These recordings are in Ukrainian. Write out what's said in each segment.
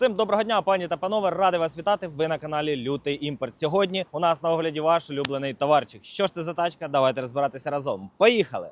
Всім доброго дня, пані та панове. Радий вас вітати. Ви на каналі Лютий Імпорт. Сьогодні у нас на огляді ваш улюблений товарчик. Що ж це за тачка? Давайте розбиратися разом. Поїхали!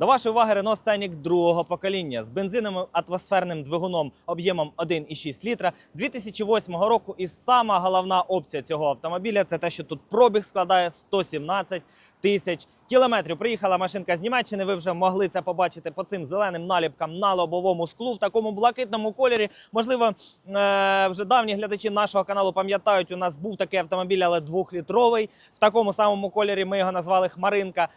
До вашої уваги Renault Scenic другого покоління з бензиновим атмосферним двигуном об'ємом 1,6 літра 2008 року. І сама головна опція цього автомобіля це те, що тут пробіг складає 117 тисяч кілометрів. Приїхала машинка з Німеччини. Ви вже могли це побачити по цим зеленим наліпкам на лобовому склу в такому блакитному кольорі. Можливо, е, вже давні глядачі нашого каналу пам'ятають, у нас був такий автомобіль, але двохлітровий. В такому самому кольорі ми його назвали Хмаринка.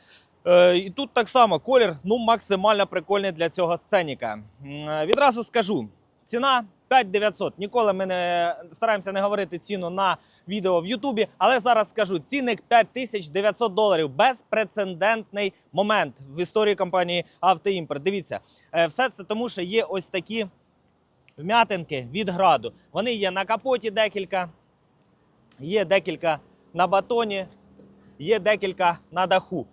Е, І тут так само колір ну максимально прикольний для цього сценіка. Е, Відразу скажу: ціна 5900. Ніколи ми не стараємося не говорити ціну на відео в Ютубі, але зараз скажу: цінник 5900 доларів. Безпрецедентний момент в історії компанії Автоімпорт. Дивіться, е, все це тому, що є ось такі вм'ятинки від граду. Вони є на капоті декілька, є декілька на батоні, є декілька на даху.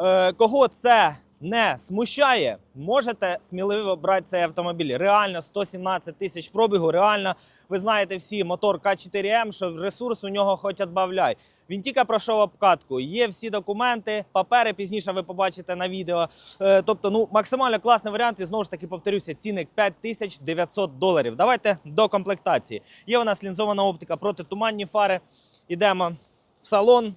Е, кого це не смущає, можете сміливо брати цей автомобіль. Реально 117 тисяч пробігу. Реально, ви знаєте всі, мотор К4М, що ресурс у нього хоч відбавляй. Він тільки пройшов обкатку. Є всі документи, папери пізніше ви побачите на відео. Е, тобто, ну максимально класний варіант. І знову ж таки повторюся, цінник 5900 доларів. Давайте до комплектації. Є у нас лінзована оптика протитуманні фари. Ідемо в салон.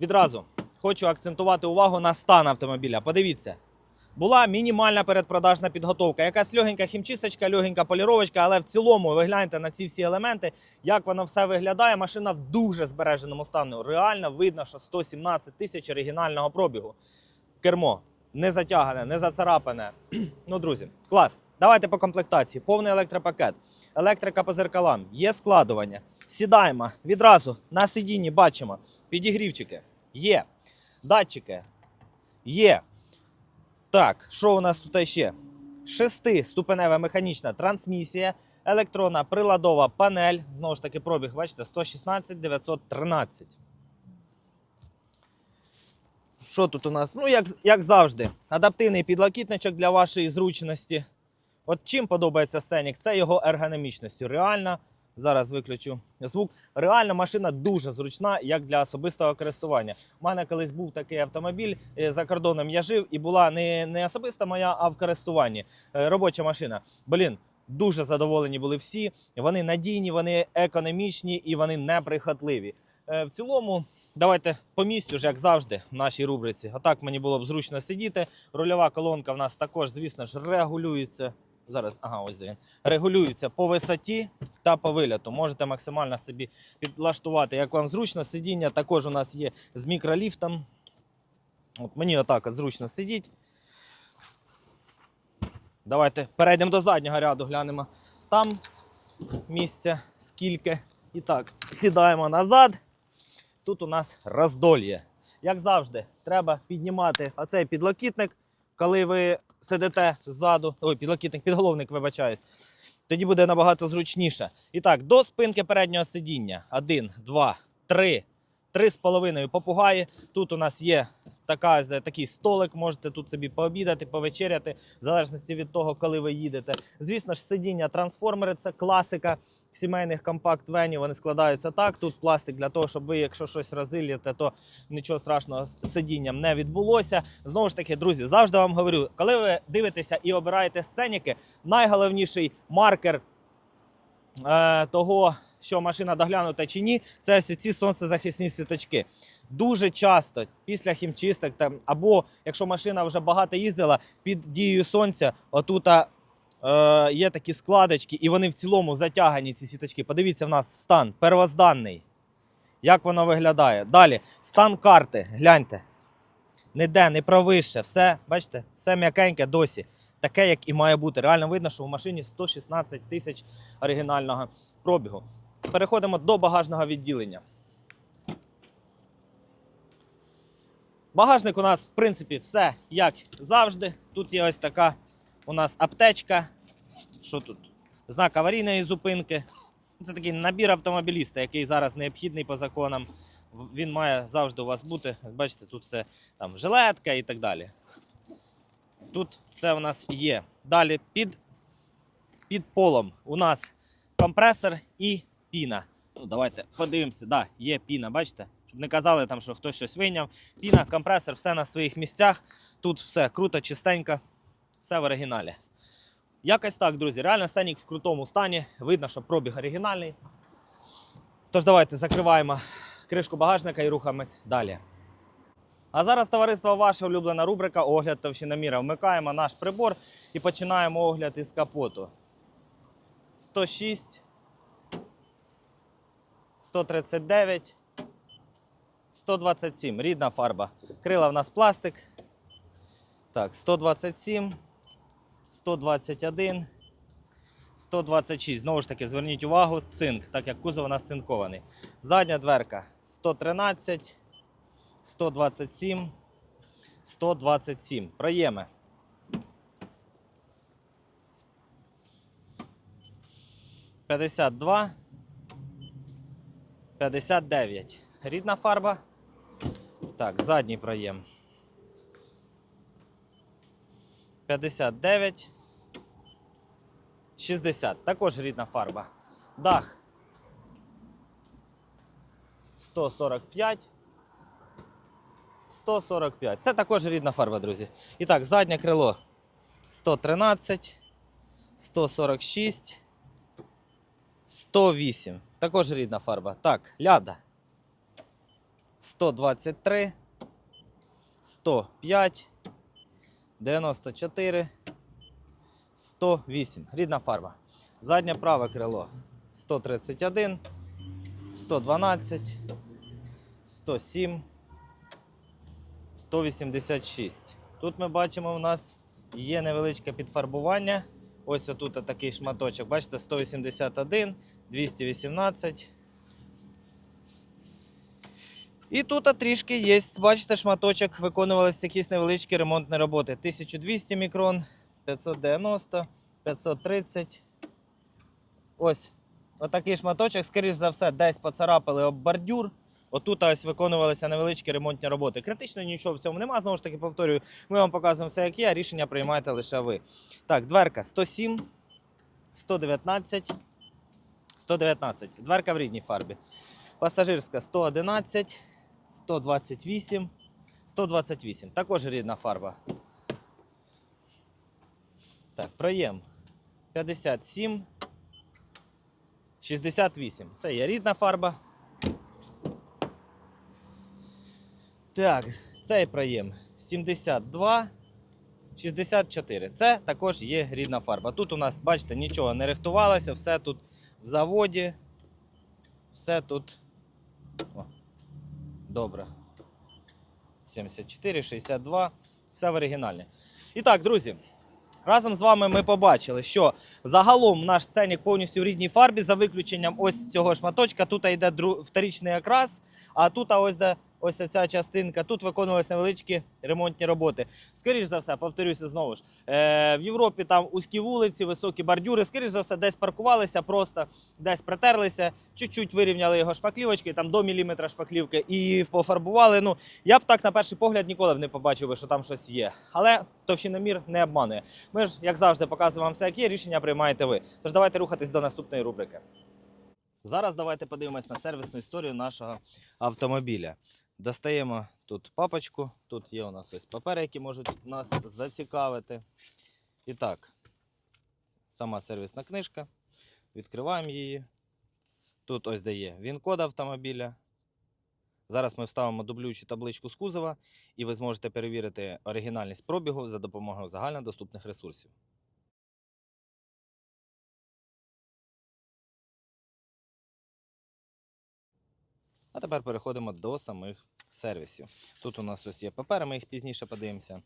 Відразу хочу акцентувати увагу на стан автомобіля. Подивіться. Була мінімальна передпродажна підготовка, якась легенька хімчисточка, легенька поліровочка, але в цілому ви гляньте на ці всі елементи, як воно все виглядає. Машина в дуже збереженому стані. Реально видно, що 117 тисяч оригінального пробігу. Кермо не затягане, не зацарапане. ну, друзі, клас. Давайте по комплектації. Повний електропакет, електрика по зеркалам, є складування. Сідаємо відразу на сидінні, бачимо підігрівчики. Є. Датчики. Є. Так, що у нас тут ще? Шестиступенева механічна трансмісія, електронна приладова панель. Знову ж таки, пробіг, бачите, 116 913. Що тут у нас? Ну, як, як завжди, адаптивний підлокітничок для вашої зручності. От чим подобається сценік, це його ергономічністю. Реально, зараз виключу звук. Реально машина дуже зручна, як для особистого користування. У мене колись був такий автомобіль е, за кордоном. Я жив і була не, не особиста моя, а в користуванні. Е, Робоча машина. Блін. Дуже задоволені були всі. Вони надійні, вони економічні і вони неприхотливі. Е, В цілому, давайте по місцю, ж, як завжди, в нашій рубриці. Отак мені було б зручно сидіти. Рульова колонка в нас також, звісно ж, регулюється. Зараз, ага, ось де він. Регулюється по висоті та по виляту. Можете максимально собі підлаштувати, як вам зручно. Сидіння також у нас є з мікроліфтом. От мені отак от зручно сидіть. Давайте перейдемо до заднього ряду, глянемо. Там місця скільки. І так, сідаємо назад. Тут у нас роздольє. Як завжди, треба піднімати оцей підлокітник, коли ви сидите ззаду. Ой, підлокітник, підголовник, вибачаюсь. Тоді буде набагато зручніше. І так, до спинки переднього сидіння. Один, два, три. Три з половиною попугаї. Тут у нас є така, такий столик, можете тут собі пообідати, повечеряти, в залежності від того, коли ви їдете. Звісно ж, сидіння трансформери це класика сімейних компакт-венів. Вони складаються так. Тут пластик для того, щоб ви, якщо щось розильєте, то нічого страшного з сидінням не відбулося. Знову ж таки, друзі, завжди вам говорю, коли ви дивитеся і обираєте сценіки, найголовніший маркер е, того, що машина доглянута чи ні, це ось ці сонцезахисні сіточки. Дуже часто після хімчисток там, або якщо машина вже багато їздила під дією сонця, отута е, є такі складочки, і вони в цілому затягані, ці сіточки. Подивіться, в нас стан первозданний. Як воно виглядає? Далі, стан карти, гляньте. Ніде, не провище, все, бачите, все м'якеньке досі. Таке, як і має бути. Реально видно, що в машині 116 тисяч оригінального пробігу. Переходимо до багажного відділення. Багажник у нас, в принципі, все як завжди. Тут є ось така у нас аптечка. Що тут? Знак аварійної зупинки. Це такий набір автомобіліста, який зараз необхідний по законам. Він має завжди у вас бути. Бачите, тут все там жилетка і так далі. Тут це у нас є. Далі під під полом у нас компресор і піна. Ну, давайте подивимося. Да, є піна, бачите? Не казали, там, що хтось щось вийняв. Піна, компресор, все на своїх місцях. Тут все круто, чистенько, все в оригіналі. Якось так, друзі. Реально сценік в крутому стані. Видно, що пробіг оригінальний. Тож давайте закриваємо кришку багажника і рухаємось далі. А зараз, товариство, ваша улюблена рубрика Огляд товщиноміра. Вмикаємо наш прибор і починаємо огляд із капоту. 106, 139, 127. Рідна фарба. Крила в нас пластик. Так, 127, 121, 126. Знову ж таки, зверніть увагу, цинк, так як кузов у нас цинкований. Задня дверка 113, 127, 127. Проєми. П'ятдесят два. 59. Рідна фарба. Так, задній проєм. 59. 60. Також рідна фарба. Дах. 145. 145. Це також рідна фарба, друзі. І так, заднє крило 113, 146, 108. Також рідна фарба. Так, ляда. 123, 105, 94, 108. Рідна фарба. Заднє праве крило 131, 112, 107, 186. Тут ми бачимо, у нас є невеличке підфарбування. Ось отут такий шматочок. Бачите, 181, 218. І тут трішки є, бачите, шматочок, виконувалися якісь невеличкі ремонтні роботи. 1200 мікрон, 590, 530. Ось. Отакий шматочок, скоріш за все, десь поцарапали об бордюр. Отут ось виконувалися невеличкі ремонтні роботи. Критично нічого в цьому немає. Знову ж таки, повторюю, ми вам показуємо все, як є, а рішення приймаєте лише ви. Так, дверка 107, 119, 119. Дверка в рідній фарбі. Пасажирська 111, 128, 128. Також рідна фарба. Так, проєм 57, 68. Це є рідна фарба. Так, цей проєм 72, 64. Це також є рідна фарба. Тут у нас, бачите, нічого не рихтувалося, все тут в заводі. Все тут. О, добре. 74, 62. Все в оригіналі. І так, друзі. Разом з вами ми побачили, що загалом наш ценник повністю в рідній фарбі, за виключенням ось цього шматочка. Тут йде вторичний окрас, а тут ось де ось ця частинка. Тут виконувалися невеличкі ремонтні роботи. Скоріше за все, повторюся знову ж. Е, в Європі там узькі вулиці, високі бордюри. Скоріше за все, десь паркувалися, просто десь притерлися, чуть-чуть вирівняли його шпаклівочки, там до міліметра шпаклівки і пофарбували. Ну, я б так на перший погляд ніколи б не побачив, що там щось є. Але товщиномір не обманує. Ми ж, як завжди, показуємо вам все, як є, рішення приймаєте ви. Тож давайте рухатись до наступної рубрики. Зараз давайте подивимось на сервісну історію нашого автомобіля. Достаємо тут папочку, тут є у нас ось папери, які можуть нас зацікавити. І так, сама сервісна книжка. Відкриваємо її. Тут ось де є він-код автомобіля. Зараз ми вставимо дублюючу табличку з кузова, і ви зможете перевірити оригінальність пробігу за допомогою загальнодоступних ресурсів. А тепер переходимо до самих сервісів. Тут у нас ось є папери, ми їх пізніше подивимося.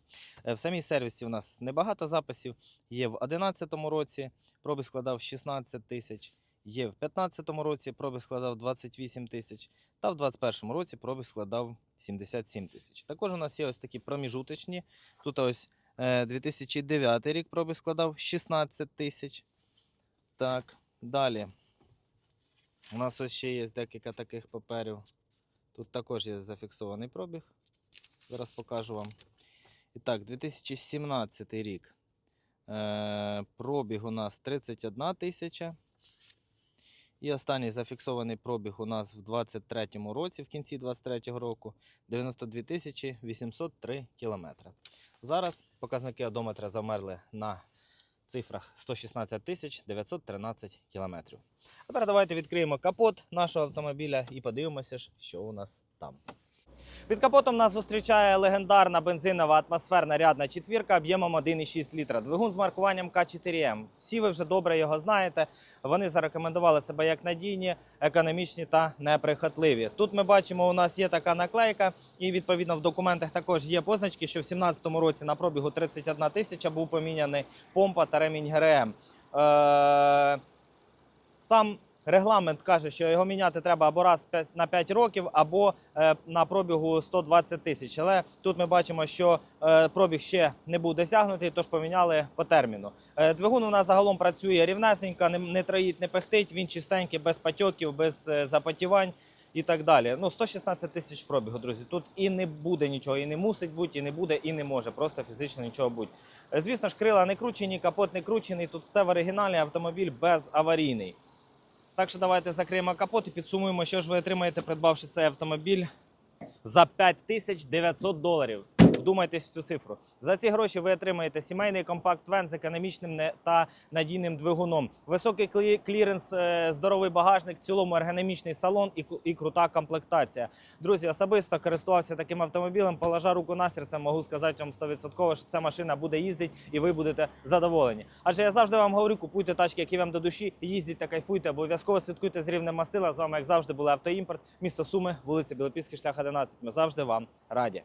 Е, В самій сервісі у нас небагато записів. Є в 2011 році, пробіг складав 16 тисяч. Є в 2015 році пробіг складав 28 тисяч, та в 2021 році пробіг складав 77 тисяч. Також у нас є ось такі проміжуточні. Тут ось е, 2009 рік пробіг складав 16 тисяч. Так, далі. У нас ось ще є декілька таких паперів. Тут також є зафіксований пробіг. Зараз покажу вам. І так, 2017 рік. Е, пробіг у нас 31 тисяча. І останній зафіксований пробіг у нас в 23-му році, в кінці 23-го року, 92 тисячі 803 кілометри. Зараз показники одометра замерли на цифрах 116 тисяч 913 кілометрів. Тепер давайте відкриємо капот нашого автомобіля і подивимося, що у нас там. Під капотом нас зустрічає легендарна бензинова атмосферна рядна четвірка об'ємом 1,6 літра. Двигун з маркуванням К4М. Всі ви вже добре його знаєте. Вони зарекомендували себе як надійні, економічні та неприхотливі. Тут ми бачимо, у нас є така наклейка, і відповідно в документах також є позначки, що в 2017 році на пробігу 31 тисяча був поміняний помпа та ремінь ГРМ. Е- сам регламент каже, що його міняти треба або раз на 5 років, або е, на пробігу 120 тисяч. Але тут ми бачимо, що е, пробіг ще не був досягнутий, тож поміняли по терміну. Е, двигун у нас загалом працює рівнесенько, не, троїть, не пехтить. Він чистенький, без патьоків, без запотівань. І так далі. Ну, 116 тисяч пробігу, друзі. Тут і не буде нічого, і не мусить бути, і не буде, і не може. Просто фізично нічого бути. Звісно ж, крила не кручені, капот не кручений. Тут все в оригіналі, автомобіль безаварійний. Так що давайте закриємо капот і підсумуємо, що ж ви отримаєте, придбавши цей автомобіль за 5900 доларів. Вдумайтесь в цю цифру. За ці гроші ви отримаєте сімейний компакт-вен з економічним та надійним двигуном, високий клі- кліренс, е, здоровий багажник, в цілому ергономічний салон і крута комплектація. Друзі, особисто користувався таким автомобілем. Положа руку на серце, можу сказати вам 100%, що ця машина буде їздити і ви будете задоволені. Адже я завжди вам говорю, купуйте тачки, які вам до душі, їздіть та кайфуйте, обов'язково слідкуйте з рівнем мастила. З вами, як завжди, були автоімпорт, місто Суми, вулиця Білопільський, шлях 11. Ми завжди вам раді.